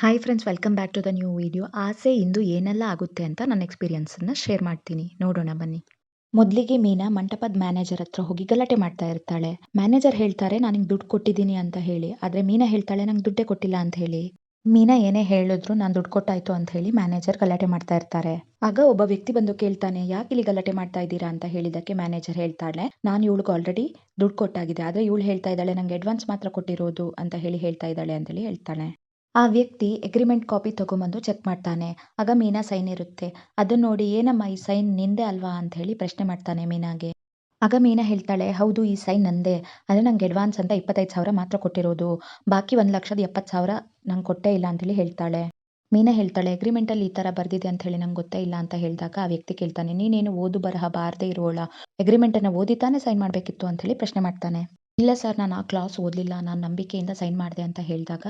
Hi friends welcome back to the new video ಆಸೆ ಇಂದು ಏನೆಲ್ಲ ಆಗುತ್ತೆ ಅಂತ ನನ್ನ ಎಕ್ಸ್ಪೀರಿಯನ್ಸನ್ನು ಶೇರ್ ಮಾಡ್ತೀನಿ. ನೋಡೋಣ ಬನ್ನಿ. ಮೊದಲಿಗೆ ಮೀನಾ ಮಂಟಪದ ಮ್ಯಾನೇಜರ್ ಹತ್ರ ಹೋಗಿ ಗಲಾಟೆ ಮಾಡ್ತಾ ಇರ್ತಾಳೆ. ಮ್ಯಾನೇಜರ್ ಹೇಳ್ತಾರೆ, ನಾನು ದುಡ್ಡು ಕೊಟ್ಟಿದ್ದೀನಿ ಅಂತ ಹೇಳಿ. ಆದರೆ ಮೀನಾ ಹೇಳ್ತಾಳೆ, ನಂಗೆ ದುಡ್ಡೇ ಕೊಟ್ಟಿಲ್ಲ ಅಂತ ಹೇಳಿ. ಮೀನಾ ಏನೇ ಹೇಳಿದ್ರು, ನಾನು ದುಡ್ಡು ಕೊಟ್ಟಾಯ್ತು ಅಂತ ಹೇಳಿ ಮ್ಯಾನೇಜರ್ ಗಲಾಟೆ ಮಾಡ್ತಾ ಇರ್ತಾರೆ. ಆಗ ಒಬ್ಬ ವ್ಯಕ್ತಿ ಬಂದು ಕೇಳ್ತಾನೆ, ಯಾಕೆ ಇಲ್ಲಿ ಗಲಾಟೆ ಮಾಡ್ತಾ ಇದ್ದೀರಾ? ಅಂತ ಹೇಳಿದಕ್ಕೆ ಮ್ಯಾನೇಜರ್ ಹೇಳ್ತಾಳೆ, ನಾನು ಇವಳಿಗೆ ಆಲ್ರೆಡಿ ದುಡ್ಡು ಕೊಟ್ಟಾಗಿದೆ. ಆದರೆ ಇವಳು ಹೇಳ್ತಾ ಇದ್ದಾಳೆ, ನಂಗೆ ಅಡ್ವಾನ್ಸ್ ಮಾತ್ರ ಕೊಟ್ಟಿರೋದು ಅಂತ ಹೇಳಿ ಹೇಳ್ತಾ ಇದ್ದಾಳೆ ಅಂತೇಳಿ ಹೇಳ್ತಾಳೆ. ಆ ವ್ಯಕ್ತಿ ಅಗ್ರಿಮೆಂಟ್ ಕಾಪಿ ತಗೊಂಬಂದು ಚೆಕ್ ಮಾಡ್ತಾನೆ. ಆಗ ಮೀನಾ ಸೈನ್ ಇರುತ್ತೆ. ಅದನ್ನ ನೋಡಿ, ಏನಮ್ಮ ಈ ಸೈನ್ ನಿಂದೆ ಅಲ್ವಾ ಅಂತ ಹೇಳಿ ಪ್ರಶ್ನೆ ಮಾಡ್ತಾನೆ ಮೀನಾಗೆ. ಆಗ ಮೀನಾ ಹೇಳ್ತಾಳೆ, ಹೌದು, ಈ ಸೈನ್ ನಂದೆ. ಆದರೆ ನಂಗೆ ಅಡ್ವಾನ್ಸ್ ಅಂತ ಇಪ್ಪತ್ತೈದು ಸಾವಿರ ಮಾತ್ರ ಕೊಟ್ಟಿರೋದು. ಬಾಕಿ ಒಂದು ಲಕ್ಷದ ಎಪ್ಪತ್ತು ಸಾವಿರ ನಂಗೆ ಕೊಟ್ಟೇ ಇಲ್ಲ ಅಂತೇಳಿ ಹೇಳ್ತಾಳೆ. ಮೀನಾ ಹೇಳ್ತಾಳೆ ಅಗ್ರಿಮೆಂಟಲ್ಲಿ ಈ ಥರ ಬರ್ದಿದೆ ಅಂತ ಹೇಳಿ ನಂಗೆ ಗೊತ್ತೇ ಇಲ್ಲ ಅಂತ ಹೇಳಿದಾಗ ಆ ವ್ಯಕ್ತಿ ಕೇಳ್ತಾನೆ, ನೀನೇನು ಓದು ಬರಹ ಬಾರದೇ ಇರೋಳ. ಅಗ್ರಿಮೆಂಟನ್ನು ಓದಿ ತಾನೇ ಸೈನ್ ಮಾಡಬೇಕಿತ್ತು ಅಂತ ಹೇಳಿ ಪ್ರಶ್ನೆ ಮಾಡ್ತಾನೆ. ಇಲ್ಲ ಸರ್, ನಾನು ಆ ಕ್ಲಾಸ್ ಓದಲಿಲ್ಲ, ನಾನು ನಂಬಿಕೆಯಿಂದ ಸೈನ್ ಮಾಡಿದೆ ಅಂತ ಹೇಳಿದಾಗ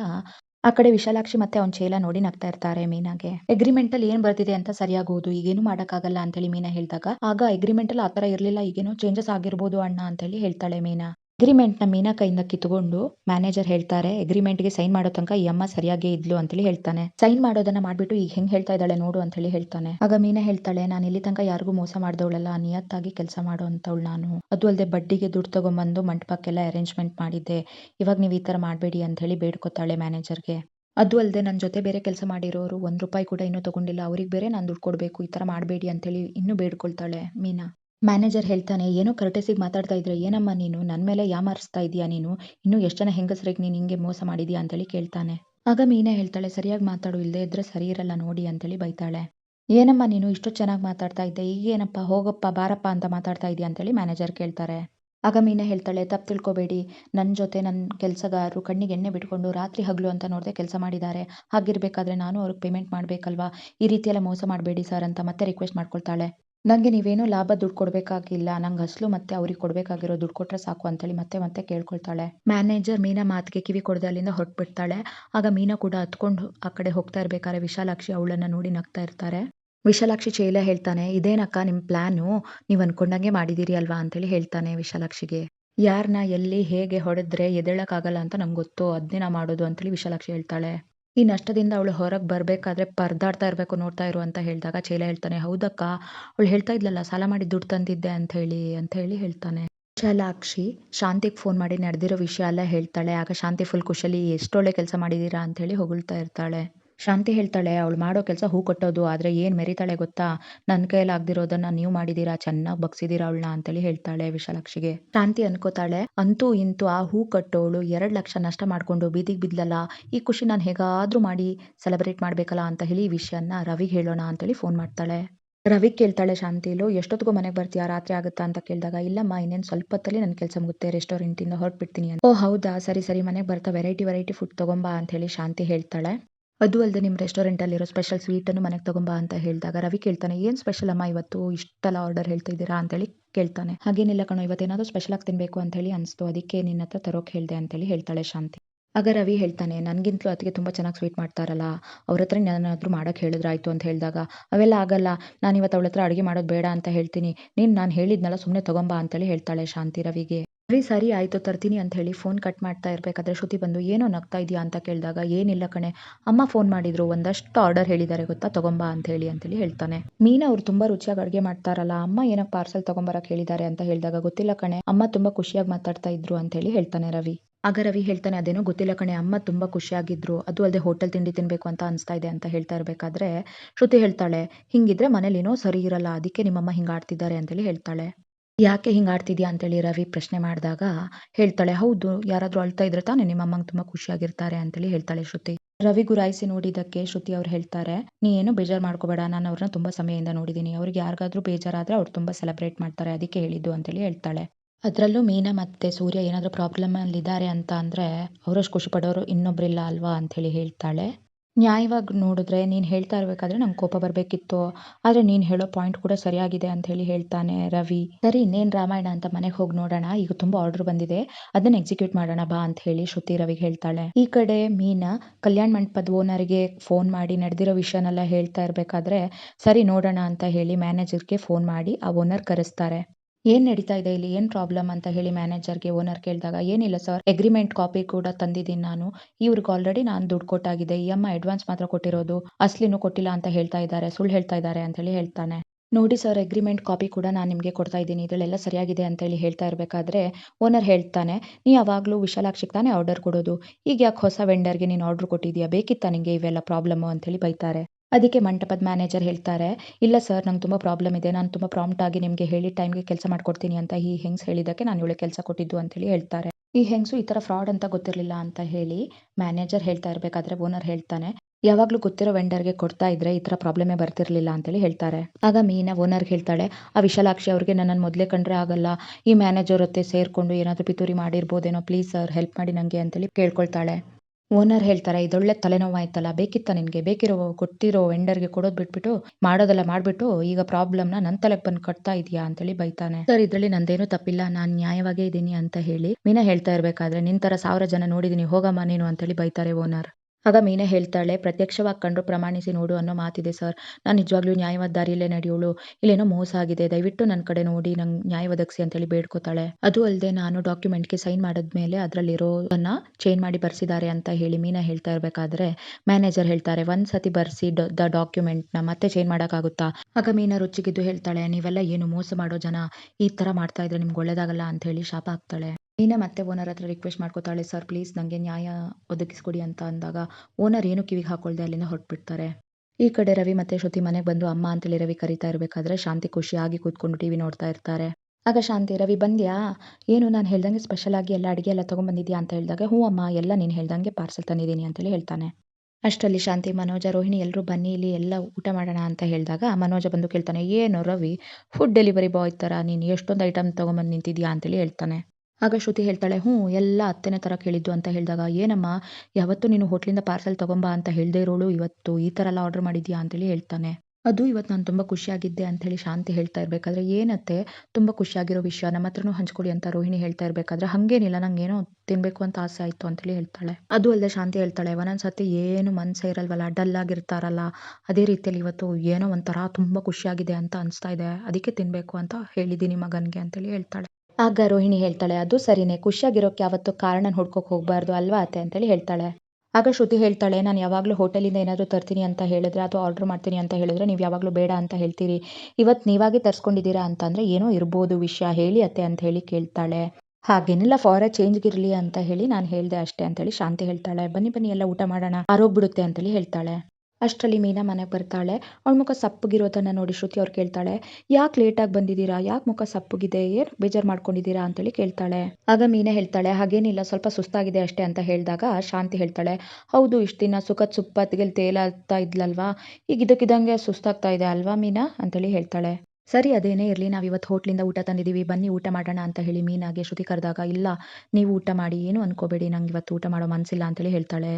ಆ ಕಡೆ ವಿಶಾಲಾಕ್ಷಿ ಮತ್ತೆ ಅವ್ನ ಚೇಲ ನೋಡಿ ನಗ್ತಾ ಇರ್ತಾರೆ ಮೀನಾಗೆ. ಅಗ್ರಿಮೆಂಟ್ ಅಲ್ಲಿ ಏನ್ ಬರ್ತಿದೆ ಅಂತ ಸರಿಯಾಗಿ ಓದು ಈಗೇನು ಮಾಡಕ್ಕಾಗಲ್ಲ ಅಂತೇಳಿ ಮೀನಾ ಹೇಳಿದಾಗ. ಆಗ ಅಗ್ರಿಮೆಂಟ್ ಅಲ್ಲಿ ಆತರ ಇರ್ಲಿಲ್ಲ, ಈಗೇನೋ ಚೇಂಜಸ್ ಆಗಿರ್ಬೋದು ಅಣ್ಣ ಅಂತೇಳಿ ಹೇಳ್ತಾಳೆ ಮೀನಾ. ಅಗ್ರಿಮೆಂಟ್ನ ಮೀನಾ ಕೈಯಿಂದ ಕಿತ್ಕೊಂಡು ಮ್ಯಾನೇಜರ್ ಹೇಳ್ತಾರೆ ಅಗ್ರಿಮೆಂಟ್ಗೆ ಸೈನ್ ಮಾಡೋ ತನಕ ಈ ಅಮ್ಮ ಸರಿಯಾಗಿ ಇದ್ಲು ಅಂತೇಳಿ ಹೇಳ್ತಾನೆ. ಸೈನ್ ಮಾಡೋದನ್ನ ಮಾಡ್ಬಿಟ್ಟು ಈಗ ಹೆಂಗ್ ಹೇಳ್ತಾ ಇದ್ದಾಳೆ ನೋಡು ಅಂತ ಹೇಳಿ ಹೇಳ್ತಾನೆ. ಆಗ ಮೀನಾ ಹೇಳ್ತಾಳೆ, ನಾನು ಇಲ್ಲಿ ತನಕ ಯಾರಿಗೂ ಮೋಸ ಮಾಡ್ದವಳಲ್ಲ, ನಿಯತ್ತಾಗಿ ಕೆಲಸ ಮಾಡೋ ಅಂತವಳು ನಾನು. ಅದು ಅಲ್ಲದೆ ಬಡ್ಡಿಗೆ ದುಡ್ಡು ತಗೊಂಬಂದು ಮಂಟಪಕ್ಕೆಲ್ಲ ಅರೇಂಜ್ಮೆಂಟ್ ಮಾಡಿದ್ದೆ. ಇವಾಗ ನೀವು ಈ ತರ ಮಾಡಬೇಡಿ ಅಂತ ಹೇಳಿ ಬೇಡ್ಕೊತಾಳೆ ಮ್ಯಾನೇಜರ್ಗೆ ಅದು ಅಲ್ಲದೆ ನನ್ನ ಜೊತೆ ಬೇರೆ ಕೆಲಸ ಮಾಡಿರೋರು ಒಂದು ರೂಪಾಯಿ ಕೂಡ ಇನ್ನೂ ತಗೊಂಡಿಲ್ಲ, ಅವ್ರಿಗೆ ಬೇರೆ ನಾನು ದುಡ್ಡು ಕೊಡಬೇಕು, ಈ ಥರ ಮಾಡಬೇಡಿ ಅಂತೇಳಿ ಇನ್ನೂ ಬೇಡ್ಕೊಳ್ತಾಳೆ ಮೀನಾ. ಮ್ಯಾನೇಜರ್ ಹೇಳ್ತಾನೆ, ಏನೋ ಕರ್ಟೆಸಿಗೆ ಮಾತಾಡ್ತಾ ಇದ್ರೆ, ಏನಮ್ಮ ನೀನು? ನನ್ನ ಮೇಲೆ ಯಾಮಾರಿಸ್ತಾ ಇದೀಯಾ ನೀನು? ಇನ್ನೂ ಎಷ್ಟು ಜನ ಹೆಂಗಸರಿಗೆ ನೀನು ಹಿಂಗೆ ಮೋಸ ಮಾಡಿದ್ಯಾ? ಅಂತೇಳಿ ಕೇಳ್ತಾನೆ. ಆಗ ಮೀನಾ ಹೇಳ್ತಾಳೆ, ಸರಿಯಾಗಿ ಮಾತಾಡು ಇಲ್ಲದೆ ಇದ್ರೆ ಸರಿ ಇರಲ್ಲ, ನೋಡಿ ಅಂತೇಳಿ ಬೈತಾಳೆ. ಏನಮ್ಮ ನೀನು ಇಷ್ಟು ಚೆನ್ನಾಗಿ ಮಾತಾಡ್ತಾ ಇದ್ದೆ? ಈಗೇನಪ್ಪ, ಹೋಗಪ್ಪ, ಬಾರಪ್ಪ ಅಂತ ಮಾತಾಡ್ತಾ ಇದೆಯಾ? ಅಂತೇಳಿ ಮ್ಯಾನೇಜರ್ ಕೇಳ್ತಾರೆ. ಆಗ ಮೀನಾ ಹೇಳ್ತಾಳೆ, ತಪ್ಪು ತಿಳ್ಕೊಬೇಡಿ. ನನ್ನ ಜೊತೆ ನನ್ನ ಕೆಲಸಗಾರರು ಕಣ್ಣಿಗೆ ಎಣ್ಣೆ ಬಿಟ್ಕೊಂಡು ರಾತ್ರಿ ಹಗಲು ಅಂತ ನೋಡದೆ ಕೆಲಸ ಮಾಡಿದ್ದಾರೆ. ಹಾಗಿರ್ಬೇಕಾದ್ರೆ ನಾನು ಅವ್ರಿಗೆ ಪೇಮೆಂಟ್ ಮಾಡಬೇಕಲ್ವಾ? ಈ ರೀತಿಯೆಲ್ಲ ಮೋಸ ಮಾಡಬೇಡಿ ಸರ್ ಅಂತ ಮತ್ತೆ ರಿಕ್ವೆಸ್ಟ್ ಮಾಡ್ಕೊಳ್ತಾಳೆ. ನನಗೆ ನೀವೇನೂ ಲಾಭ ದುಡ್ಡು ಕೊಡಬೇಕಾಗಿಲ್ಲ. ನಂಗೆ ಅಸಲು ಮತ್ತೆ ಅವ್ರಿಗೆ ಕೊಡಬೇಕಾಗಿರೋ ದುಡ್ಡು ಕೊಟ್ಟರೆ ಸಾಕು ಅಂತೇಳಿ ಮತ್ತೆ ಮತ್ತೆ ಕೇಳ್ಕೊಳ್ತಾಳೆ. ಮ್ಯಾನೇಜರ್ ಮೀನಾ ಮಾತಿಗೆ ಕಿವಿ ಕೊಡದೆ ಅಲ್ಲಿಂದ ಹೊರಟ್ಬಿಡ್ತಾಳೆ. ಆಗ ಮೀನಾ ಕೂಡ ಹತ್ಕೊಂಡು ಆ ಕಡೆ ಹೋಗ್ತಾ ಇರ್ಬೇಕಾದ್ರೆ ವಿಶಾಲಾಕ್ಷಿ ಅವಳನ್ನ ನೋಡಿ ನಗ್ತಾ ಇರ್ತಾರೆ. ವಿಶಾಲಾಕ್ಷಿ ಚೇಲ ಹೇಳ್ತಾನೆ, ಇದೇನಕ್ಕ ನಿಮ್ಮ ಪ್ಲ್ಯಾನು ನೀವು ಅನ್ಕೊಂಡಂಗೆ ಮಾಡಿದಿರಿ ಅಲ್ವಾ? ಅಂತೇಳಿ ಹೇಳ್ತಾನೆ ವಿಶಾಲಾಕ್ಷಿಗೆ. ಯಾರನ್ನ ಎಲ್ಲಿ ಹೇಗೆ ಹೊಡೆದ್ರೆ ಎದೇಳಕ್ಕಾಗಲ್ಲ ಅಂತ ನಂಗೆ ಗೊತ್ತು. ಅದನ್ನೇ ನಾ ಮಾಡೋದು ಅಂತೇಳಿ ವಿಶಾಲಾಕ್ಷಿ ಹೇಳ್ತಾಳೆ. ಈ ನಷ್ಟದಿಂದ ಅವಳು ಹೊರಗೆ ಬರಬೇಕಾದ್ರೆ ಪರದಾಡ್ತಾ ಇರಬೇಕು ನೋಡ್ತಾ ಇರು ಅಂತ ಹೇಳಿದಾಗ ಚೇಲ ಹೇಳ್ತಾನೆ, ಹೌದಕ್ಕ, ಅವಳು ಹೇಳ್ತಾ ಇದ್ಲಲ್ಲ, ಸಾಲ ಮಾಡಿ ದುಡ್ಡು ತಂದಿದ್ದೆ ಅಂತ ಹೇಳಿ ಅಂತ ಹೇಳಿ ಹೇಳ್ತಾನೆ. ವಿಶಾಲಾಕ್ಷಿ ಶಾಂತಿಗೆ ಫೋನ್ ಮಾಡಿ ನಡೆದಿರೋ ವಿಷಯ ಎಲ್ಲ ಹೇಳ್ತಾಳೆ, ಆಗ ಶಾಂತಿ ಫುಲ್ ಖುಷಿಯಲ್ಲಿ, ಎಷ್ಟೊಳ್ಳೆ ಕೆಲಸ ಮಾಡಿದ್ದೀರಾ ಅಂತ ಹೇಳಿ ಹೊಗಳ್ತಾ ಇರ್ತಾಳೆ. ಶಾಂತಿ ಹೇಳ್ತಾಳೆ, ಅವಳು ಮಾಡೋ ಕೆಲಸ ಹೂ ಕಟ್ಟೋದು, ಆದರೆ ಏನು ಮೆರಿತಾಳೆ ಗೊತ್ತಾ? ನನ್ನ ಕೈಯಲ್ಲಿ ಆಗದಿರೋದನ್ನ ನೀವು ಮಾಡಿದೀರಾ? ಚೆನ್ನಾಗಿ ಬಗ್ಸಿದ್ದೀರಾ ಅವಳನ್ನ? ಅಂತೇಳಿ ಹೇಳ್ತಾಳೆ ವಿಶಾಲಾಕ್ಷಿಗೆ. ಶಾಂತಿ ಅನ್ಕೋತಾಳೆ, ಅಂತೂ ಇಂತೂ ಆ ಹೂ ಕಟ್ಟೋಳು ಎರಡು ಲಕ್ಷ ನಷ್ಟ ಮಾಡ್ಕೊಂಡು ಬೀದಿಗೆ ಬಿದ್ಲಲ್ಲ, ಈ ಖುಷಿ ನಾನು ಹೇಗಾದ್ರೂ ಮಾಡಿ ಸೆಲೆಬ್ರೇಟ್ ಮಾಡಬೇಕಲ್ಲ ಅಂತ ಹೇಳಿ ಈ ವಿಷಯನ ರವಿಗೆ ಹೇಳೋಣ ಅಂತೇಳಿ ಫೋನ್ ಮಾಡ್ತಾಳೆ. ರವಿ ಕೇಳ್ತಾಳೆ ಶಾಂತಿಲು ಎಷ್ಟೊತ್ತಿಗೂ ಮನೆಗೆ ಬರ್ತೀಯಾ? ರಾತ್ರಿ ಆಗುತ್ತಾ? ಅಂತ ಕೇಳಿದಾಗ, ಇಲ್ಲಮ್ಮ, ಇನ್ನೇನು ಸ್ವಲ್ಪ ಹೊತ್ತಲ್ಲಿ ನನ್ನ ಕೆಲಸ ಮುಗುತ್ತೆ ರೆಸ್ಟೋರೆಂಟಿಂದ ಹೊರಟ್ಬಿಡ್ತೀನಿ ಅಂತ. ಓ, ಹೌದಾ? ಸರಿ ಸರಿ, ಮನೆಗೆ ಬರ್ತಾ ವೆರೈಟಿ ವೆರೈಟಿ ಫುಡ್ ತಗೊಂಬಾ ಅಂತ ಹೇಳಿ ಶಾಂತಿ ಹೇಳ್ತಾಳೆ. ಅದು ಅಲ್ಲದೆ ನಿಮ್ಮ ರೆಸ್ಟೋರೆಂಟಲ್ಲಿರೋ ಸ್ಪೆಷಲ್ ಸ್ವೀಟನ್ನು ಮನೆಗೆ ತಗೊಂಬಾ ಅಂತ ಹೇಳಿದಾಗ ರವಿ ಕೇಳ್ತಾನೆ, ಏನು ಸ್ಪೆಷಲ್ ಅಮ್ಮ ಇವತ್ತು ಇಷ್ಟೆಲ್ಲ ಆರ್ಡರ್ ಹೇಳ್ತಾ ಇದ್ದೀರಾ? ಅಂತೇಳಿ ಕೇಳ್ತಾನೆ. ಹಾಗೇನಿಲ್ಲ ಕಣೋ ಇವತ್ತೇನಾದರೂ ಸ್ಪೆಷಲ್ ಆಗಿ ತಿನ್ನಬೇಕು ಅಂತ ಹೇಳಿ ಅನಿಸ್ತು, ಅದಕ್ಕೆ ನಿನ್ನ ಹತ್ರ ತರೋಕೆ ಹೇಳಿದೆ ಅಂತೇಳಿ ಹೇಳ್ತಾಳೆ ಶಾಂತಿ. ಆಗ ರವಿ ಹೇಳ್ತಾನೆ, ನನಗಿಂತಲೂ ಅದಕ್ಕೆ ತುಂಬ ಚೆನ್ನಾಗಿ ಸ್ವೀಟ್ ಮಾಡ್ತಾರಲ್ಲ, ಅವ್ರ ಹತ್ರ ನಾನಾದರೂ ಮಾಡೋಕ್ಕೆ ಹೇಳಿದ್ರಾಯ್ತು ಅಂತ ಹೇಳಿದಾಗ, ಅವೆಲ್ಲ ಆಗಲ್ಲ, ನಾನು ಇವತ್ತು ಅವಳ ಹತ್ರ ಅಡುಗೆ ಮಾಡೋದು ಬೇಡ ಅಂತ ಹೇಳ್ತೀನಿ, ನೀನು ನಾನು ಹೇಳಿದ್ನಲ್ಲ ಸುಮ್ಮನೆ ತಗೊಂಬಾ ಅಂತೇಳಿ ಹೇಳ್ತಾಳೆ ಶಾಂತಿ ರವಿಗೆ. ಸರಿ ಸರಿ, ಆಯಿತು, ತರ್ತೀನಿ ಅಂತ ಹೇಳಿ ಫೋನ್ ಕಟ್ ಮಾಡ್ತಾ ಇರಬೇಕಾದ್ರೆ ಶ್ರುತಿ ಬಂದು, ಏನೋ ನಗ್ತಾ ಇದೆಯಾ ಅಂತ ಕೇಳಿದಾಗ, ಏನಿಲ್ಲ ಕಣೆ, ಅಮ್ಮ ಫೋನ್ ಮಾಡಿದ್ರು, ಒಂದಷ್ಟು ಆರ್ಡರ್ ಹೇಳಿದ್ದಾರೆ ಗೊತ್ತಾ, ತಗೊಂಬಾ ಅಂತ ಹೇಳಿ ಅಂತೇಳಿ ಹೇಳ್ತಾನೆ. ಮೀನಾ ಅವ್ರು ತುಂಬಾ ರುಚಿಯಾಗಿ ಅಡುಗೆ ಮಾಡ್ತಾರಲ್ಲ, ಅಮ್ಮ ಏನಕ್ಕೆ ಪಾರ್ಸಲ್ ತಗೊಂಬರಕ್ಕೆ ಹೇಳಿದ್ದಾರೆ ಅಂತ ಹೇಳಿದಾಗ ಗೊತ್ತಿಲ್ಲ ಕಣೆ, ಅಮ್ಮ ತುಂಬಾ ಖುಷಿಯಾಗಿ ಮಾತಾಡ್ತಾ ಇದ್ರು ಅಂತ ಹೇಳಿ ಹೇಳ್ತಾನೆ ರವಿ. ಆಗ ರವಿ ಹೇಳ್ತಾನೆ, ಅದೇನೋ ಗೊತ್ತಿಲ್ಲ ಕಣೆ, ಅಮ್ಮ ತುಂಬಾ ಖುಷಿಯಾಗಿದ್ರು, ಅದು ಅಲ್ಲದೆ ಹೋಟೆಲ್ ತಿಂಡಿ ತಿನ್ಬೇಕು ಅಂತ ಅನಿಸ್ತಾ ಇದೆ ಅಂತ ಹೇಳ್ತಾ ಇರಬೇಕಾದ್ರೆ, ಶ್ರುತಿ ಹೇಳ್ತಾಳೆ, ಹಿಂಗಿದ್ರೆ ಮನೇಲಿ ಏನೋ ಸರಿ ಇರಲ್ಲ, ಅದಕ್ಕೆ ನಿಮ್ಮಮ್ಮ ಹಿಂಗೆ ಆಡ್ತಿದ್ದಾರೆ ಅಂತೇಳಿ ಹೇಳ್ತಾಳೆ. ಯಾಕೆ ಹಿಂಗೆ ಆಡ್ತಿದ್ಯಾ ಅಂತೇಳಿ ರವಿ ಪ್ರಶ್ನೆ ಮಾಡಿದಾಗ ಹೇಳ್ತಾಳೆ, ಹೌದು, ಯಾರಾದರೂ ಅಳ್ತಾ ಇದ್ರೆ ತಾನೇ ನಿಮ್ಮ ಅಮ್ಮಂಗೆ ತುಂಬ ಖುಷಿಯಾಗಿರ್ತಾರೆ ಅಂತೇಳಿ ಹೇಳ್ತಾಳೆ ಶ್ರುತಿ. ರವಿ ಗುರಾಯಿಸಿ ನೋಡಿದಕ್ಕೆ ಶ್ರುತಿ ಅವ್ರು ಹೇಳ್ತಾರೆ, ನೀ ಏನು ಬೇಜಾರು ಮಾಡ್ಕೋಬೇಡ, ನಾನು ಅವ್ರನ್ನ ತುಂಬಾ ಸಮಯದಿಂದ ನೋಡಿದ್ದೀನಿ ಅವ್ರಿಗೆ ಯಾರಿಗಾದ್ರೂ ಬೇಜಾರಾದ್ರೆ ಅವ್ರು ತುಂಬಾ ಸೆಲೆಬ್ರೇಟ್ ಮಾಡ್ತಾರೆ, ಅದಕ್ಕೆ ಹೇಳಿದ್ದು, ಅಂತೇಳಿ ಹೇಳ್ತಾಳೆ. ಅದರಲ್ಲೂ ಮೀನಾ ಮತ್ತೆ ಸೂರ್ಯ ಏನಾದರೂ ಇದ್ದಾರೆ ಅಂತ ಅಂದ್ರೆ ಅವರಷ್ಟು ಖುಷಿ ಪಡೋರು ಇನ್ನೊಬ್ಬರಿಲ್ಲ ಅಲ್ವಾ ಅಂತ ಹೇಳಿ ಹೇಳ್ತಾಳೆ. ನ್ಯಾಯವಾಗಿ ನೋಡಿದ್ರೆ ನೀನು ಹೇಳ್ತಾ ಇರಬೇಕಾದ್ರೆ ನಂಗೆ ಕೋಪ ಬರಬೇಕಿತ್ತು. ಆದರೆ ನೀನು ಹೇಳೋ ಪಾಯಿಂಟ್ ಕೂಡ ಸರಿಯಾಗಿದೆ ಅಂತ ಹೇಳಿ ಹೇಳ್ತಾನೆ ರವಿ. ಸರಿ, ಇನ್ನೇನು ರಾಮಾಯಣ ಅಂತ ಮನೆಗೆ ಹೋಗಿ ನೋಡೋಣ. ಈಗ ತುಂಬ ಆರ್ಡರ್ ಬಂದಿದೆ. ಅದನ್ನ ಎಕ್ಸಿಕ್ಯೂಟ್ ಮಾಡೋಣ ಬಾ ಅಂತ ಹೇಳಿ ಶ್ರುತಿ ರವಿಗೆ ಹೇಳ್ತಾಳೆ. ಈ ಕಡೆ ಮೀನಾ ಕಲ್ಯಾಣ ಮಂಟಪದ ಓನರ್ಗೆ ಫೋನ್ ಮಾಡಿ ನಡೆದಿರೋ ವಿಷಯನೆಲ್ಲ ಹೇಳ್ತಾ ಇರಬೇಕಾದ್ರೆ ಸರಿ ನೋಡೋಣ ಅಂತ ಹೇಳಿ ಮ್ಯಾನೇಜರ್ಗೆ ಫೋನ್ ಮಾಡಿ ಆ ಓನರ್ ಕರೆಸ್ತಾರೆ. ಏನು ನಡೀತಾ ಇದೆ ಇಲ್ಲಿ? ಏನು ಪ್ರಾಬ್ಲಮ್ ಅಂತ ಹೇಳಿ ಮ್ಯಾನೇಜರ್ಗೆ ಓನರ್ ಕೇಳಿದಾಗ, ಏನಿಲ್ಲ ಸರ್ ಅಗ್ರಿಮೆಂಟ್ ಕಾಪಿ ಕೂಡ ತಂದಿದ್ದೀನಿ ನಾನು. ಇವ್ರಿಗೆ ಆಲ್ರೆಡಿ ನಾನು ದುಡ್ಡು ಕೊಟ್ಟಾಗಿದೆ. ಇ ಐ ಅಡ್ವಾನ್ಸ್ ಮಾತ್ರ ಕೊಟ್ಟಿರೋದು. ಅಸ್ಲಿನೂ ಕೊಟ್ಟಿಲ್ಲ ಅಂತ ಹೇಳ್ತಾ ಇದ್ದಾರೆ. ಸುಳ್ಳು ಹೇಳ್ತಾ ಇದ್ದಾರೆ ಅಂತ ಹೇಳಿ ಹೇಳ್ತಾನೆ. ನೋಡಿ ಸರ್ ಅಗ್ರಿಮೆಂಟ್ ಕಾಪಿ ಕೂಡ ನಾನು ನಿಮಗೆ ಕೊಡ್ತಾ ಇದ್ದೀನಿ. ಇದರಲ್ಲೆಲ್ಲ ಸರಿಯಾಗಿದೆ ಅಂತ ಹೇಳಿ ಹೇಳ್ತಾ ಇರಬೇಕಾದ್ರೆ ಓನರ್ ಹೇಳ್ತಾನೆ, ನೀ ಯಾವಾಗಲೂ ವಿಶಾಲಾಕ್ಷಿಗೆ ತಾನೇ ಆರ್ಡರ್ ಕೊಡೋದು. ಈಗ ಯಾಕೆ ಹೊಸ ವೆಂಡರ್ಗೆ ನೀನು ಆರ್ಡರ್ ಕೊಟ್ಟಿದ್ಯಾ ಬೇಕಿತ್ತಾ ನಿಮಗೆ ಇವೆಲ್ಲ ಅಂತ ಅಂತೇಳಿ ಬೈತಾರೆ. ಅದಕ್ಕೆ ಮಂಟಪದ ಮ್ಯಾನೇಜರ್ ಹೇಳ್ತಾರೆ, ಇಲ್ಲ ಸರ್, ನಂಗೆ ತುಂಬ ಪ್ರಾಬ್ಲಮ್ ಇದೆ, ನಾನು ತುಂಬ ಪ್ರಾಂಪ್ಟ್ ಆಗಿ ನಿಮಗೆ ಹೇಳಿದ ಟೈಮ್ಗೆ ಕೆಲಸ ಮಾಡ್ಕೊಡ್ತೀನಿ ಅಂತ ಈ ಹೆಂಗ್ಸ್ ಹೇಳಿದ್ದಕ್ಕೆ ನಾನು ಇವಳಿಗೆ ಕೆಲಸ ಕೊಟ್ಟಿದ್ದು ಅಂತೇಳಿ ಹೇಳ್ತಾರೆ. ಈ ಹೆಂಗ್ಸು ಈ ಥರ ಫ್ರಾಡ್ ಅಂತ ಗೊತ್ತಿರಲಿಲ್ಲ ಅಂತ ಹೇಳಿ ಮ್ಯಾನೇಜರ್ ಹೇಳ್ತಾ ಇರಬೇಕಾದ್ರೆ ಓನರ್ ಹೇಳ್ತಾನೆ, ಯಾವಾಗಲೂ ಗೊತ್ತಿರೋ ವೆಂಡರ್ಗೆ ಕೊಡ್ತಾ ಇದ್ರೆ ಈ ಥರ ಪ್ರಾಬ್ಲಮೇ ಬರ್ತಿರ್ಲಿಲ್ಲ ಅಂತೇಳಿ ಹೇಳ್ತಾರೆ. ಆಗ ಮೀನಾ ಓನರ್ಗೆ ಹೇಳ್ತಾಳೆ, ಆ ವಿಶಾಲಾಕ್ಷಿ ಅವ್ರಿಗೆ ನನ್ನನ್ನು ಮೊದಲೇ ಕಂಡ್ರೆ ಆಗಲ್ಲ, ಈ ಮ್ಯಾನೇಜರ್ ಜೊತೆ ಸೇರಿಕೊಂಡು ಏನಾದರೂ ಪಿತೂರಿ ಮಾಡಿರ್ಬೋದೇನೋ ಪ್ಲೀಸ್ ಸರ್ ಹೆಲ್ಪ್ ಮಾಡಿ ನನಗೆ ಅಂತೇಳಿ ಕೇಳ್ಕೊಳ್ತಾಳೆ. ಓನರ್ ಹೇಳ್ತಾರೆ, ಇದೊಳ್ಳೆ ತಲೆನೋವಾಯ್ತಲ್ಲ, ಬೇಕಿತ್ತ ನಿನಗೆ? ಬೇಕಿರೋ ಕೊಟ್ಟಿರೋ ವೆಂಡರ್ಗೆ ಕೊಡೋದು ಬಿಟ್ಬಿಟ್ಟು ಮಾಡೋದೆಲ್ಲ ಮಾಡಿಬಿಟ್ಟು ಈಗ ಪ್ರಾಬ್ಲಮ್ನ ನನ್ನ ತಲೆಗೆ ಬಂದು ಕಟ್ತಾ ಅಂತ ಅಂತೇಳಿ ಬೈತಾನೆ. ಸರ್, ಇದರಲ್ಲಿ ನಂದೇನು ತಪ್ಪಿಲ್ಲ, ನಾನು ನ್ಯಾಯವಾಗೇ ಇದ್ದೀನಿ ಅಂತ ಹೇಳಿ ಮೀನಾ ಹೇಳ್ತಾ ಇರಬೇಕಾದ್ರೆ, ನಿನ್ ಥರ ಸಾವಿರ ಜನ ನೋಡಿದೀನಿ, ಹೋಗಮ್ಮ ನೀನು ಅಂತೇಳಿ ಬೈತಾರೆ ಓನರ್. ಆಗ ಮೀನಾ ಹೇಳ್ತಾಳೆ, ಪ್ರತ್ಯಕ್ಷವಾಗಿ ಕಂಡು ಪ್ರಮಾಣಿಸಿ ನೋಡು ಅನ್ನೋ ಮಾತಿದೆ ಸರ್. ನಾನು ನಿಜವಾಗ್ಲೂ ನ್ಯಾಯವಾದ ದಾರಿಯಲ್ಲೇ ನಡೆಯೋಳು. ಇಲ್ಲೇನೋ ಮೋಸ ಆಗಿದೆ. ದಯವಿಟ್ಟು ನನ್ನ ಕಡೆ ನೋಡಿ, ನಂಗೆ ನ್ಯಾಯ ಒದಗಿಸಿ ಅಂತೇಳಿ ಬೇಡ್ಕೋತಾಳೆ. ಅದು ಅಲ್ಲದೆ ನಾನು ಡಾಕ್ಯುಮೆಂಟ್ಗೆ ಸೈನ್ ಮಾಡಿದ್ಮೇಲೆ ಅದರಲ್ಲಿರೋದನ್ನ ಚೇಂಜ್ ಮಾಡಿ ಬರ್ಸಿದ್ದಾರೆ ಅಂತ ಹೇಳಿ ಮೀನಾ ಹೇಳ್ತಾ ಇರಬೇಕಾದ್ರೆ ಮ್ಯಾನೇಜರ್ ಹೇಳ್ತಾರೆ, ಒಂದ್ ಸತಿ ಬರ್ಸಿ ದ ಡಾಕ್ಯುಮೆಂಟ್ನ ಮತ್ತೆ ಚೇಂಜ್ ಮಾಡೋಕ್ಕಾಗುತ್ತಾ? ಆಗ ಮೀನಾ ರುಚಿಗಿದ್ದು ಹೇಳ್ತಾಳೆ, ನೀವೆಲ್ಲ ಏನು ಮೋಸ ಮಾಡೋ ಜನ ಈ ಥರ ಮಾಡ್ತಾ ಇದ್ರೆ ನಿಮ್ಗೆ ಒಳ್ಳೇದಾಗಲ್ಲ ಅಂತ ಹೇಳಿ ಶಾಪ ಹಾಕ್ತಾಳೆ. ಮೀನಾ ಮತ್ತೆ ಓನರ್ ಹತ್ರ ರಿಕ್ವೆಸ್ಟ್ ಮಾಡ್ಕೋತಾಳೆ ಸರ್ ಪ್ಲೀಸ್ ನನಗೆ ನ್ಯಾಯ ಒದಗಿಸ್ಕೊಡಿ ಅಂತ ಅಂದಾಗ ಓನರ್ ಏನು ಕಿವಿಗೆ ಹಾಕೊಳ್ದೆ ಅಲ್ಲಿಂದ ಹೊರಟ್ಬಿಡ್ತಾರೆ. ಈ ಕಡೆ ರವಿ ಮತ್ತೆ ಶ್ರುತಿ ಮನೆಗೆ ಬಂದು ಅಮ್ಮ ಅಂತೇಳಿ ರವಿ ಕರಿತಾ ಇರಬೇಕಾದ್ರೆ ಶಾಂತಿ ಖುಷಿಯಾಗಿ ಕೂತ್ಕೊಂಡು ಟಿವಿ ನೋಡ್ತಾ ಇರ್ತಾರೆ. ಆಗ ಶಾಂತಿ, ರವಿ ಬಂದ್ಯಾ? ಏನು ನಾನು ಹೇಳ್ದಂಗೆ ಸ್ಪೆಷಲ್ ಆಗಿ ಎಲ್ಲ ಅಡುಗೆ ಎಲ್ಲ ತೊಗೊಂಬಂದಿದ್ಯಾ ಅಂತ ಹೇಳಿದಾಗ, ಹ್ಞೂ ಅಮ್ಮ, ಎಲ್ಲ ನೀನು ಹೇಳ್ದಂಗೆ ಪಾರ್ಸೆಲ್ ತಂದಿದ್ದೀನಿ ಅಂತೇಳಿ ಹೇಳ್ತಾನೆ. ಅಷ್ಟರಲ್ಲಿ ಶಾಂತಿ, ಮನೋಜ, ರೋಹಿಣಿ ಎಲ್ಲರೂ ಬನ್ನಿ, ಇಲ್ಲಿ ಎಲ್ಲ ಊಟ ಮಾಡೋಣ ಅಂತ ಹೇಳಿದಾಗ ಮನೋಜ ಬಂದು ಕೇಳ್ತಾನೆ, ಏನು ರವಿ ಫುಡ್ ಡೆಲಿವರಿ ಬಾಯ್ ಥರ ನೀನು ಎಷ್ಟೊಂದು ಐಟಮ್ ತೊಗೊಂಬಂದು ನಿಂತಿದ್ಯಾ? ಅಂತೇಳಿ ಹೇಳ್ತಾನೆ. ಆಗ ಶ್ರುತಿ ಹೇಳ್ತಾಳೆ, ಹ್ಞೂ, ಎಲ್ಲ ಅತ್ತೆನೇ ಥರ ಕೇಳಿದ್ದು ಅಂತ ಹೇಳಿದಾಗ, ಏನಮ್ಮ, ಯಾವತ್ತು ನೀನು ಹೋಟ್ಲಿಂದ ಪಾರ್ಸೆಲ್ ತೊಗೊಂಬಾ ಅಂತ ಹೇಳದೇ ಇರೋಳು, ಇವತ್ತು ಈ ಥರ ಎಲ್ಲ ಆರ್ಡರ್ ಮಾಡಿದ್ಯಾ? ಅಂತೇಳಿ ಹೇಳ್ತಾನೆ. ಅದು ಇವತ್ತು ನಾನು ತುಂಬ ಖುಷಿಯಾಗಿದ್ದೆ ಅಂಥೇಳಿ ಶಾಂತಿ ಹೇಳ್ತಾ ಇರಬೇಕಾದ್ರೆ, ಏನತ್ತೆ, ತುಂಬ ಖುಷಿಯಾಗಿರೋ ವಿಷಯ, ನಮ್ಮ ಹತ್ರನೂ ಹಂಚ್ಕೊಡಿ ಅಂತ ರೋಹಿಣಿ ಹೇಳ್ತಾ ಇರಬೇಕಾದ್ರೆ, ಹಾಗೇನಿಲ್ಲ ನಂಗೆ ಏನೋ ತಿನ್ನಬೇಕು ಅಂತ ಆಸೆ ಆಯಿತು, ಅಂತೇಳಿ ಹೇಳ್ತಾಳೆ. ಅದು ಅಲ್ಲದೆ ಶಾಂತಿ ಹೇಳ್ತಾಳೆ, ಒಂದೊಂದು ಸತಿ ಏನು ಮನಸ್ಸೇ ಇರಲ್ವಲ್ಲ, ಡಲ್ ಆಗಿರ್ತಾರಲ್ಲ, ಅದೇ ರೀತಿಯಲ್ಲಿ ಇವತ್ತು ಏನೋ ಒಂಥರ ತುಂಬ ಖುಷಿಯಾಗಿದೆ ಅಂತ ಅನಿಸ್ತಾ ಇದೆ, ಅದಕ್ಕೆ ತಿನ್ನಬೇಕು ಅಂತ ಹೇಳಿದ್ದೀನಿ ಮಗನಿಗೆ, ಅಂತೇಳಿ ಹೇಳ್ತಾಳೆ. ಆಗ ರೋಹಿಣಿ ಹೇಳ್ತಾಳೆ, ಅದು ಸರಿನೇ, ಖುಷಿಯಾಗಿರೋಕೆ ಯಾವತ್ತು ಕಾರಣನ ಹುಡ್ಕೋಕೆ ಹೋಗಬಾರ್ದು ಅಲ್ವಾ? ಅತ್ತೆ ಅಂತೇಳಿ ಹೇಳ್ತಾಳೆ. ಆಗ ಶ್ರುತಿ ಹೇಳ್ತಾಳೆ, ನಾನು ಯಾವಾಗಲೂ ಹೋಟೆಲಿಂದ ಏನಾದರೂ ತರ್ತೀನಿ ಅಂತ ಹೇಳಿದ್ರೆ ಅಥವಾ ಆರ್ಡರ್ ಮಾಡ್ತೀನಿ ಅಂತ ಹೇಳಿದ್ರೆ ನೀವು ಯಾವಾಗಲೂ ಬೇಡ ಅಂತ ಹೇಳ್ತೀರಿ. ಇವತ್ತು ನೀವಾಗಿ ತರಿಸ್ಕೊಂಡಿದ್ದೀರಾ ಅಂತಂದರೆ ಏನೋ ಇರ್ಬೋದು ವಿಷಯ, ಹೇಳಿ ಅತ್ತೆ ಅಂತ ಹೇಳಿ ಕೇಳ್ತಾಳೆ. ಹಾಗೇನಿಲ್ಲ, ಫಾರ ಚೇಂಜ್ಗಿರಲಿ ಅಂತ ಹೇಳಿ ನಾನು ಹೇಳಿದೆ ಅಷ್ಟೇ ಅಂತೇಳಿ ಶಾಂತಿ ಹೇಳ್ತಾಳೆ. ಬನ್ನಿ ಬನ್ನಿ, ಎಲ್ಲ ಊಟ ಮಾಡೋಣ, ಆರೋಗ್ಬಿಡುತ್ತೆ ಅಂತೇಳಿ ಹೇಳ್ತಾಳೆ. ಅಷ್ಟರಲ್ಲಿ ಮೀನಾ ಮನೆಗೆ ಬರ್ತಾಳೆ. ಅವಳ ಮುಖ ಸಪ್ಪಗಿರೋದನ್ನು ನೋಡಿ ಶ್ರುತಿ ಅವ್ರು ಕೇಳ್ತಾಳೆ, ಯಾಕೆ ಲೇಟಾಗಿ ಬಂದಿದ್ದೀರಾ? ಯಾಕೆ ಮುಖ ಸಪ್ಪಗಿದೆ? ಏನು ಬೇಜಾರು ಮಾಡ್ಕೊಂಡಿದ್ದೀರಾ? ಅಂತೇಳಿ ಕೇಳ್ತಾಳೆ. ಆಗ ಮೀನಾ ಹೇಳ್ತಾಳೆ, ಹಾಗೇನಿಲ್ಲ, ಸ್ವಲ್ಪ ಸುಸ್ತಾಗಿದೆ ಅಷ್ಟೇ ಅಂತ ಹೇಳಿದಾಗ ಶಾಂತಿ ಹೇಳ್ತಾಳೆ, ಹೌದು, ಇಷ್ಟು ದಿನ ಸುಖದ ಸುಪ್ಪತ್ತಿಗೆ ತೇಲಾಗ್ತಾ ಇದ್ಲಲ್ವಾ? ಈಗ ಇದಕ್ಕಿದಂಗೆ ಸುಸ್ತಾಗ್ತಾ ಇದೆ ಅಲ್ವಾ ಮೀನಾ? ಅಂತೇಳಿ ಹೇಳ್ತಾಳೆ. ಸರಿ, ಅದೇನೇ ಇರಲಿ, ನಾವು ಇವತ್ತು ಹೋಟ್ಲಿಂದ ಊಟ ತಂದಿದ್ದೀವಿ ಬನ್ನಿ ಊಟ ಮಾಡೋಣ ಅಂತ ಹೇಳಿ ಮೀನಾಗೆ ಶ್ರುತಿ ಕರೆದಾಗ, ಇಲ್ಲ, ನೀವು ಊಟ ಮಾಡಿ, ಏನು ಅನ್ಕೋಬೇಡಿ, ನಂಗೆ ಇವತ್ತು ಊಟ ಮಾಡೋ ಮನಸ್ಸಿಲ್ಲ ಅಂತೇಳಿ ಹೇಳ್ತಾಳೆ.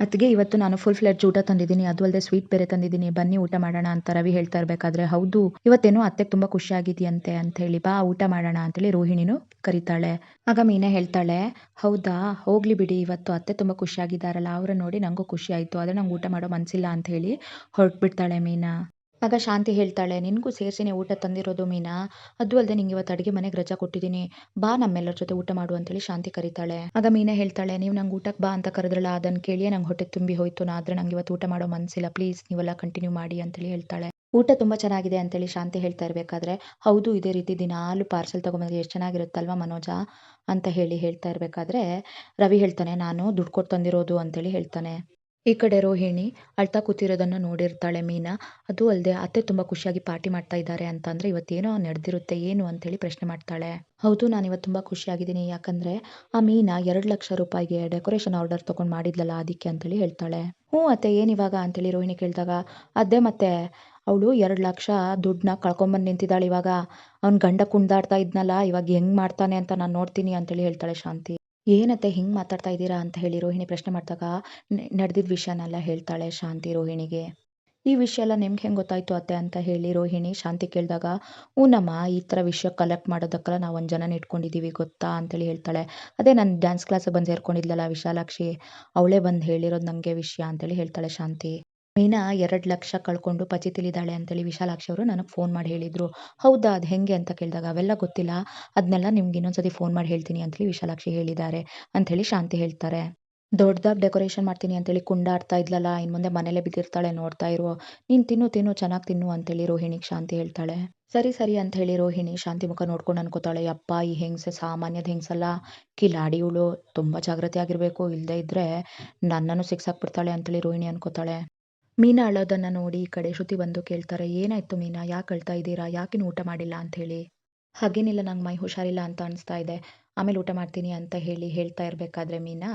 ಅತ್ತಿಗೆ ಇವತ್ತು ನಾನು ಫುಲ್ ಫ್ಲೆಡ್ಜ್ ಊಟ ತಂದಿದ್ದೀನಿ. ಅದು ಅಲ್ಲದೆ ಸ್ವೀಟ್ ಬೇರೆ ತಂದಿದ್ದೀನಿ. ಬನ್ನಿ ಊಟ ಮಾಡೋಣ ಅಂತ ರವಿ ಹೇಳ್ತಾ ಇರಬೇಕಾದ್ರೆ, ಹೌದು, ಇವತ್ತೇನೋ ಅತ್ತೆಗೆ ತುಂಬಾ ಖುಷಿಯಾಗಿದೆಯಂತೆ ಅಂತ ಹೇಳಿ ಬಾ, ಊಟ ಮಾಡೋಣ ಅಂತೇಳಿ ರೋಹಿಣಿನೂ ಕರೀತಾಳೆ. ಆಗ ಮೀನಾ ಹೇಳ್ತಾಳೆ, ಹೌದಾ, ಹೋಗ್ಲಿ ಬಿಡಿ, ಇವತ್ತು ಅತ್ತೆ ತುಂಬಾ ಖುಷಿಯಾಗಿದ್ದಾರಲ್ಲ, ಅವ್ರನ್ನ ನೋಡಿ ನಂಗೂ ಖುಷಿ ಆಯಿತು. ಆದರೆ ನಂಗೆ ಊಟ ಮಾಡೋ ಮನಸ್ಸಿಲ್ಲ ಅಂತ ಹೇಳಿ ಹೊರಟ್ಬಿಡ್ತಾಳೆ ಮೀನಾ. ಆಗ ಶಾಂತಿ ಹೇಳ್ತಾಳೆ, ನಿನಗೂ ಸೇರಿಸಿನೇ ಊಟ ತಂದಿರೋದು ಮೀನಾ. ಅದು ಅಲ್ಲದೆ ನಿಂಗೆ ಇವತ್ತು ಅಡುಗೆ ಮನೆಗೆ ರಜಾ ಕೊಟ್ಟಿದ್ದೀನಿ ಬಾ ನಮ್ಮೆಲ್ಲರ ಜೊತೆ ಊಟ ಮಾಡು ಅಂತೇಳಿ ಶಾಂತಿ ಕರೀತಾಳೆ. ಆಗ ಮೀನಾ ಹೇಳ್ತಾಳೆ, ನೀವು ನಂಗೆ ಊಟಕ್ಕೆ ಬಾ ಅಂತ ಕರೆದ್ರಲ್ಲ ಅದನ್ನು ಕೇಳಿಯೇ ನಂಗೆ ಹೊಟ್ಟೆ ತುಂಬಿ ಹೋಯ್ತು. ನಾ ಆದರೆ ನಂಗೆ ಇವತ್ತು ಊಟ ಮಾಡೋ ಮನಸ್ಸಿಲ್ಲ ಪ್ಲೀಸ್ ನೀವೆಲ್ಲ ಕಂಟಿನ್ಯೂ ಮಾಡಿ ಅಂತೇಳಿ ಹೇಳ್ತಾಳೆ. ಊಟ ತುಂಬ ಚೆನ್ನಾಗಿದೆ ಅಂತೇಳಿ ಶಾಂತಿ ಹೇಳ್ತಾ ಇರಬೇಕಾದ್ರೆ, ಹೌದು, ಇದೇ ರೀತಿ ದಿನಾಲು ಪಾರ್ಸೆಲ್ ತೊಗೊಂಬಂದ್ರೆ ಎಷ್ಟು ಚೆನ್ನಾಗಿರುತ್ತಲ್ವಾ ಮನೋಜ? ಅಂತ ಹೇಳಿ ಹೇಳ್ತಾ ಇರಬೇಕಾದ್ರೆ, ರವಿ ಹೇಳ್ತಾನೆ, ನಾನು ದುಡ್ಡು ಕೊಟ್ಟು ತಂದಿರೋದು ಅಂತೇಳಿ ಹೇಳ್ತಾನೆ. ಈ ಕಡೆ ರೋಹಿಣಿ ಅಳ್ತಾ ಕೂತಿರೋದನ್ನ ನೋಡಿರ್ತಾಳೆ ಮೀನಾ. ಅದು ಅಲ್ಲದೆ ಅತ್ತೆ ತುಂಬಾ ಖುಷಿಯಾಗಿ ಪಾರ್ಟಿ ಮಾಡ್ತಾ ಇದ್ದಾರೆ ಅಂತಂದರೆ ಇವತ್ತೇನೋ ನಡೆದಿರುತ್ತೆ, ಏನು ಅಂತೇಳಿ ಪ್ರಶ್ನೆ ಮಾಡ್ತಾಳೆ. ಹೌದು ನಾನು ಇವತ್ತು ತುಂಬಾ ಖುಷಿಯಾಗಿದ್ದೀನಿ. ಯಾಕಂದ್ರೆ ಆ ಮೀನಾ ಎರಡು ಲಕ್ಷ ರೂಪಾಯಿಗೆ ಡೆಕೋರೇಷನ್ ಆರ್ಡರ್ ತೊಗೊಂಡು ಮಾಡಿದ್ಲಲ್ಲ ಅದಕ್ಕೆ ಅಂತೇಳಿ ಹೇಳ್ತಾಳೆ. ಹ್ಞೂ ಅತ್ತೆ, ಏನಿವಾಗ ಅಂತೇಳಿ ರೋಹಿಣಿ ಕೇಳಿದಾಗ, ಅದೇ ಮತ್ತೆ ಅವಳು ಎರಡು ಲಕ್ಷ ದುಡ್ಡನ್ನ ಕಳ್ಕೊಂಬಂದು ನಿಂತಿದ್ದಾಳೆ ಇವಾಗ. ಅವ್ನ ಗಂಡ ಕುಣ್ದಾಡ್ತಾ ಇದ್ನಲ್ಲ, ಇವಾಗ ಹೆಂಗ್ ಮಾಡ್ತಾನೆ ಅಂತ ನಾನು ನೋಡ್ತೀನಿ ಅಂತೇಳಿ ಹೇಳ್ತಾಳೆ ಶಾಂತಿ. ಏನತ್ತೆ ಹಿಂಗೆ ಮಾತಾಡ್ತಾ ಇದ್ದೀರಾ ಅಂತ ಹೇಳಿ ರೋಹಿಣಿ ಪ್ರಶ್ನೆ ಮಾಡಿದಾಗ ನಡೆದಿದ್ದ ವಿಷಯನೆಲ್ಲ ಹೇಳ್ತಾಳೆ ಶಾಂತಿ ರೋಹಿಣಿಗೆ. ಈ ವಿಷಯ ಎಲ್ಲ ನಿಮ್ಗೆ ಹೆಂಗೆ ಗೊತ್ತಾಯ್ತು ಅತ್ತೆ? ಅಂತ ಹೇಳಿ ರೋಹಿಣಿ ಶಾಂತಿ ಕೇಳಿದಾಗ ಹ್ಞೂನಮ್ಮ ಈ ಥರ ವಿಷಯ ಕಲೆಕ್ಟ್ ಮಾಡೋದಕ್ಕೆಲ್ಲ ನಾವು ಒಂದು ಜನನ ಇಟ್ಕೊಂಡಿದ್ದೀವಿ ಗೊತ್ತಾ? ಅಂತೇಳಿ ಹೇಳ್ತಾಳೆ. ಅದೇ ನಾನು ಡ್ಯಾನ್ಸ್ ಕ್ಲಾಸಿಗೆ ಬಂದು ಸೇರ್ಕೊಂಡಿದ್ಲಲ್ಲ ವಿಶಾಲಾಕ್ಷಿ, ಅವಳೇ ಬಂದು ಹೇಳಿರೋದು ನಮಗೆ ವಿಷಯ, ಅಂತೇಳಿ ಹೇಳ್ತಾಳೆ ಶಾಂತಿ. ಮೀನಾ ಎರಡು ಲಕ್ಷ ಕಳ್ಕೊಂಡು ಪಚಿತಿಲಿದ್ದಾಳೆ ಅಂತೇಳಿ ವಿಶಾಲಾಕ್ಷಿ ಅವರು ನನಗೆ ಫೋನ್ ಮಾಡಿ ಹೇಳಿದರು. ಹೌದಾ, ಅದು ಹೆಂಗೆ ಅಂತ ಕೇಳಿದಾಗ, ಅವೆಲ್ಲ ಗೊತ್ತಿಲ್ಲ. ಅದನ್ನೆಲ್ಲ ನಿಮ್ಗೆ ಇನ್ನೊಂದ್ಸತಿ ಫೋನ್ ಮಾಡಿ ಹೇಳ್ತೀನಿ ಅಂತೇಳಿ ವಿಶಾಲಾಕ್ಷಿ ಹೇಳಿದ್ದಾರೆ ಅಂಥೇಳಿ ಶಾಂತಿ ಹೇಳ್ತಾರೆ. ದೊಡ್ಡದಾಗಿ ಡೆಕೋರೇಷನ್ ಮಾಡ್ತೀನಿ ಅಂತೇಳಿ ಕುಂಡಾಡ್ತಾ ಇದ್ಲಲ್ಲ ಇನ್ನು ಮುಂದೆ ಮನೇಲೆ ಬಿದ್ದಿರ್ತಾಳೆ ನೋಡ್ತಾ ಇರೋ. ನೀನು ತಿನ್ನು ತಿನ್ನು, ಚೆನ್ನಾಗಿ ತಿನ್ನು ಅಂತೇಳಿ ರೋಹಿಣಿಗೆ ಶಾಂತಿ ಹೇಳ್ತಾಳೆ. ಸರಿ ಸರಿ ಅಂತ ಹೇಳಿ ರೋಹಿಣಿ ಶಾಂತಿ ಮುಖ ನೋಡ್ಕೊಂಡು ಅನ್ಕೋತಾಳೆ, ಯಪ್ಪ, ಈ ಹೆಂಗಸೆ ಸಾಮಾನ್ಯದ ಹೆಂಗಸಲ್ಲ? ಕಿಲಾಡಿ ಇವಳು ತುಂಬ ಜಾಗ್ರತೆ ಆಗಿರಬೇಕು ಇಲ್ಲದೇ ಇದ್ದರೆ ನನ್ನನ್ನು ಸಿಕ್ಸಾಕ್ಬಿಡ್ತಾಳೆ ಅಂತೇಳಿ ರೋಹಿಣಿ ಅನ್ಕೋತಾಳೆ. ಮೀನಾ ಅಳೋದನ್ನು ನೋಡಿ ಈ ಕಡೆ ಶ್ರುತಿ ಬಂದು ಕೇಳ್ತಾರೆ, ಏನಾಯ್ತು ಮೀನಾ? ಯಾಕೆ ಅಳ್ತಾ ಇದ್ದೀರಾ? ಯಾಕಿನ ಊಟ ಮಾಡಿಲ್ಲ? ಅಂತ ಹೇಳಿ. ಹಾಗೇನಿಲ್ಲ, ನಂಗೆ ಮೈ ಹುಷಾರಿಲ್ಲ ಅಂತ ಅನಿಸ್ತಾ ಇದೆ. ಆಮೇಲೆ ಊಟ ಮಾಡ್ತೀನಿ ಅಂತ ಹೇಳಿ ಹೇಳ್ತಾ ಇರಬೇಕಾದ್ರೆ ಮೀನಾ,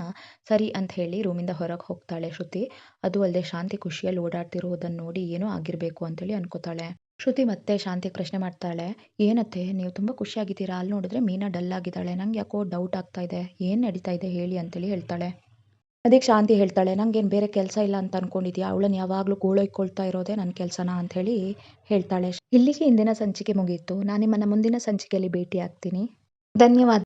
ಸರಿ ಅಂತ ಹೇಳಿ ರೂಮಿಂದ ಹೊರಗೆ ಹೋಗ್ತಾಳೆ ಶ್ರುತಿ. ಅದು ಅಲ್ಲದೆ ಶಾಂತಿ ಖುಷಿಯಲ್ಲಿ ಓಡಾಡ್ತಿರೋದನ್ನು ನೋಡಿ ಏನೋ ಆಗಿರಬೇಕು ಅಂತೇಳಿ ಅನ್ಕೋತಾಳೆ. ಶ್ರುತಿ ಮತ್ತೆ ಶಾಂತಿ ಪ್ರಶ್ನೆ ಮಾಡ್ತಾಳೆ, ಏನತ್ತೆ, ನೀವು ತುಂಬ ಖುಷಿಯಾಗಿದ್ದೀರಾ? ಅಲ್ಲಿ ನೋಡಿದ್ರೆ ಮೀನಾ ಡಲ್ ಆಗಿದ್ದಾಳೆ. ನಂಗೆ ಯಾಕೋ ಡೌಟ್ ಆಗ್ತಾ ಇದೆ. ಏನು ನಡೀತಾ ಇದೆ ಹೇಳಿ ಅಂತೇಳಿ ಹೇಳ್ತಾಳೆ. ಅದಕ್ಕೆ ಶಾಂತಿ ಹೇಳ್ತಾಳೆ, ನಂಗೇನು ಬೇರೆ ಕೆಲಸ ಇಲ್ಲ ಅಂತ ಅನ್ಕೊಂಡಿದ್ಯಾ? ಅವಳನ್ನು ಯಾವಾಗಲೂ ಗೋಳೈಕೊಳ್ತಾ ಇರೋದೇ ನನ್ನ ಕೆಲಸನ? ಅಂಥೇಳಿ ಹೇಳ್ತಾಳೆ. ಇಲ್ಲಿಗೆ ಇಂದಿನ ಸಂಚಿಕೆ ಮುಗಿಯಿತು. ನಾನು ನಿಮ್ಮನ್ನು ಮುಂದಿನ ಸಂಚಿಕೆಯಲ್ಲಿ ಭೇಟಿ ಆಗ್ತೀನಿ ಧನ್ಯವಾದ.